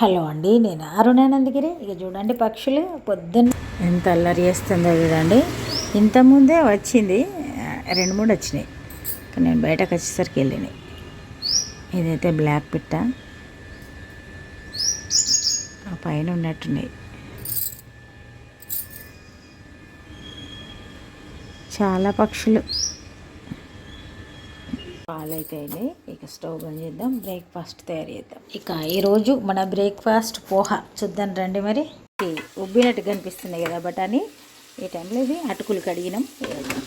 Hello అండి నేను అరుణానందగిరి ఇక చూడండి పక్షులు పొద్దున్న ఎంత అల్లరి చేస్తుందో చూడండి. ఇంతకుముందే వచ్చింది రెండు మూడు వచ్చినాయి. కానీ నేను బయటకు వచ్చేసరికి వెళ్ళినాయి. ఇదైతే బ్లాక్ పిట్ట. ఆ పైన ఉన్నట్టున్నాయి. చాలా పక్షులు. పాలైతే అయినాయి. ఇక స్టవ్ బంద్ చేద్దాం. బ్రేక్ఫాస్ట్ తయారు చేద్దాం. ఇక ఈరోజు మన బ్రేక్ఫాస్ట్ పోహ. చూద్దాం రండి మరి. ఉబ్బినట్టు కనిపిస్తున్నాయి కదా బఠానీ. ఈ టైంలో ఇది అటుకులు కడిగినాం. వేద్దాం.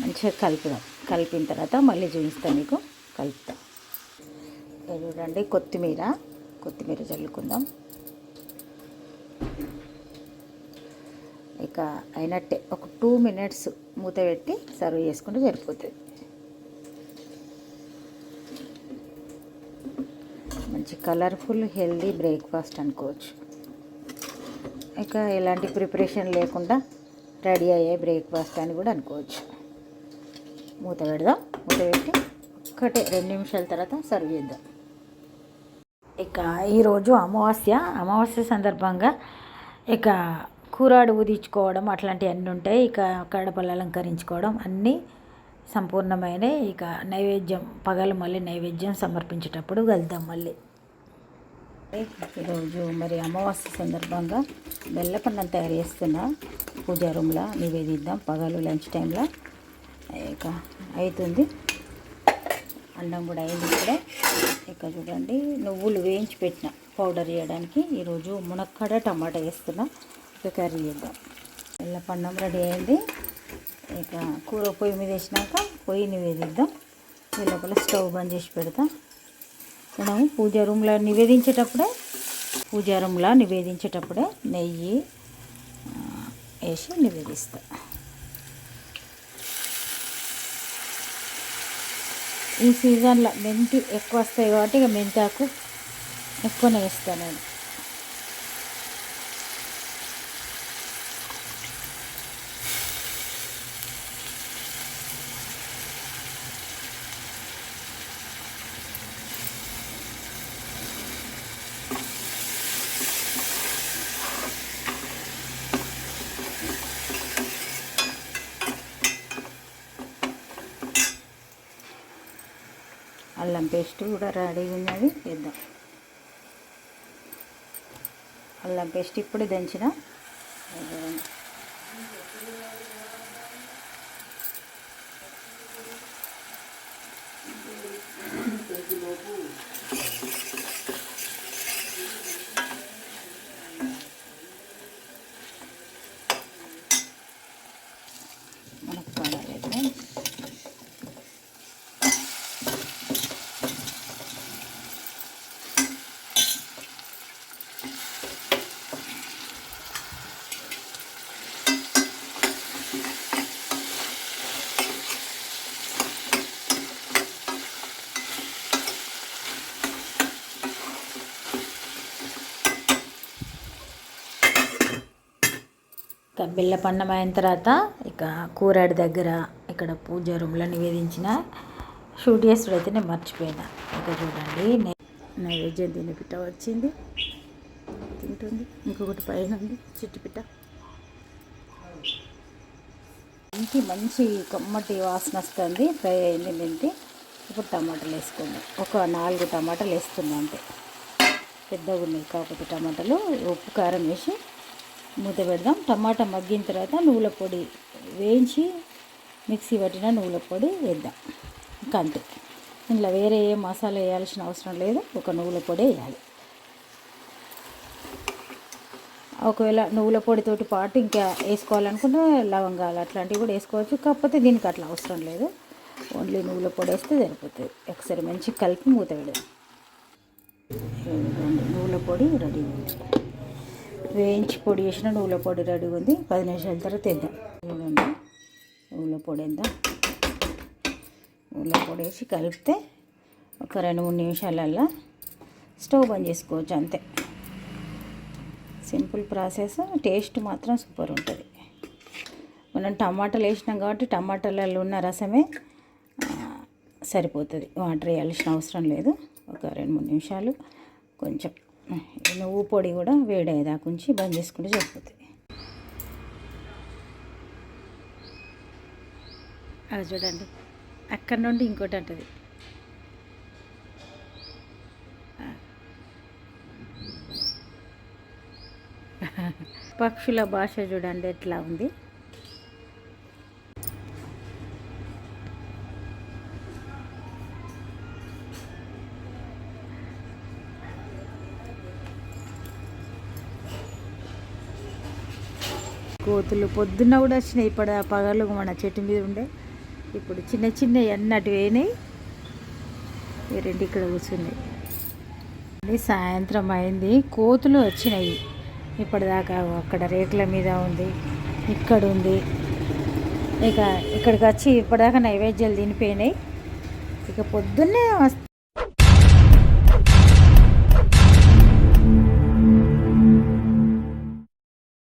మంచిగా కలుపుదాం. కలిపిన తర్వాత మళ్ళీ చూపిస్తాను మీకు. కలుపుతాం. చూడండి కొత్తిమీర. కొత్తిమీర చల్లుకుందాం. ఇంకా అయినట్టే ఒక టూ మినిట్స్ మూత పెట్టి సర్వ్ చేసుకుంటే సరిపోతుంది. మంచి కలర్ఫుల్ హెల్దీ బ్రేక్ఫాస్ట్ అనుకోవచ్చు. ఇక ఎలాంటి ప్రిపరేషన్ లేకుండా రెడీ అయ్యే బ్రేక్ఫాస్ట్ అని కూడా అనుకోవచ్చు. మూత పెడదాం. మూత పెట్టి ఒక్కటే రెండు నిమిషాల తర్వాత సర్వ్ చేద్దాం. ఇక ఈరోజు అమావాస్య. అమావాస్య సందర్భంగా ఇక కూరాడు ఊదించుకోవడం అట్లాంటివన్నీ ఉంటాయి. ఇక కడపలు అలంకరించుకోవడం అన్నీ సంపూర్ణమైన ఇక నైవేద్యం పగలు మళ్ళీ నైవేద్యం సమర్పించేటప్పుడు వెళ్దాం మళ్ళీ. ఈరోజు మరి అమావాస్య సందర్భంగా బెల్లపన్నం తయారు చేస్తున్నా. పూజా రూమ్లో నివేదిద్దాం. పగలు లంచ్ టైంలో ఇక అవుతుంది అన్నం కూడా అయింది ఇప్పుడే. ఇక చూడండి నువ్వులు వేయించి పెట్టిన. పౌడర్ చేయడానికి ఈరోజు మునక్కడ టమాటా వేస్తున్నా. ఇక కర్రీ చేద్దాం. పండం రెడీ అయింది. ఇక కూర పొయ్యి మీద వేసినాక పొయ్యి నివేదిద్దాం ఈ లోపల స్టవ్ బంద్ చేసి పెడతాం. మనం పూజా రూమ్లో నివేదించేటప్పుడే పూజా రూమ్లో నివేదించేటప్పుడే నెయ్యి వేసి నివేదిస్తా. ఈ సీజన్లో మెంతి ఎక్కువ వస్తాయి కాబట్టి ఇక మెంతాకు ఎక్కువనే వేస్తాను నేను. అల్లం పేస్ట్ కూడా రెడీగా ఉన్నది. వేద్దాం. అల్లం పేస్ట్ ఇప్పుడే దంచిన. ఇక బిల్ల పన్నం అయిన తర్వాత ఇక కూరాడి దగ్గర ఇక్కడ పూజ రూమ్లో నివేదించిన షూట్ చేసుడు అయితే నేను మర్చిపోయినా. ఇక చూడండి నైవేద్యం తిని పిట్ట వచ్చింది. తింటుంది. ఇంకొకటి పైన ఉంది చిట్టు పిట్ట మంచి కమ్మటి వాసన వస్తుంది. ఫ్రై అయింది మెంతి ఇప్పుడు టమాటాలు వేసుకుందాం. ఒక నాలుగు టమాటాలు వేస్తున్నాం అంతే. పెద్దగా ఉన్నాయి కాకపోతే టమాటాలు ఉప్పు కారం వేసి మూత పెడదాం. టమాటా మగ్గిన తర్వాత నువ్వుల పొడి వేయించి మిక్సీ పట్టిన నువ్వుల పొడి వేద్దాం. ఇంకా అంతే ఇంట్లో వేరే ఏ మసాలా వేయాల్సిన అవసరం లేదు. ఒక నువ్వుల పొడి వేయాలి. ఒకవేళ నువ్వుల పొడితోటి పాటు ఇంకా వేసుకోవాలనుకుంటే లవంగాలు అట్లాంటివి కూడా వేసుకోవచ్చు. కాకపోతే దీనికి అట్లా అవసరం లేదు. ఓన్లీ నువ్వుల పొడి వేస్తే సరిపోతుంది. ఒకసారి మంచి కలిపి మూత పెడదాం. నువ్వుల పొడి రెడీ వేయించి పొడి చేసిన నువ్వుల పొడి రెడీ ఉంది. పది నిమిషాల తర్వాత తిందాం. చూడండి. నువ్వుల పొడి వేద్దాం నువ్వుల పొడి వేసి కలిపితే ఒక రెండు మూడు నిమిషాలల్లో స్టవ్ బంద్ చేసుకోవచ్చు అంతే. Simple process. టేస్ట్ మాత్రం సూపర్ ఉంటుంది. మనం టమాటాలు వేసినాం కాబట్టి టమాటాలలో ఉన్న రసమే సరిపోతుంది. వాటర్ వేయాల్సిన అవసరం లేదు. ఒక రెండు మూడు నిమిషాలు కొంచెం నువ్వు పొడి కూడా వేడేదాకా ఉంచి బంద్ చేసుకుంటే సరిపోతుంది. అది చూడండి. అక్కడ నుండి ఇంకోటి అంటది. పక్షుల భాష చూడండి ఎట్లా ఉంది. కోతులు పొద్దున్న కూడా వచ్చినాయి ఇప్పుడు పగలు మన చెట్టు మీద ఉండే. ఇప్పుడు చిన్న చిన్న అన్నట్టు పోయినాయి. ఈ రెండు ఇక్కడ కూర్చున్నాయి. అది సాయంత్రం అయింది కోతులు వచ్చినాయి. ఇప్పటిదాకా అక్కడ రేకుల మీద ఉంది ఇక్కడ ఉంది. ఇక ఇక్కడికి వచ్చి ఇప్పటిదాకా నైవేద్యాలు తినిపోయినాయి. ఇక పొద్దున్నే వస్తాయి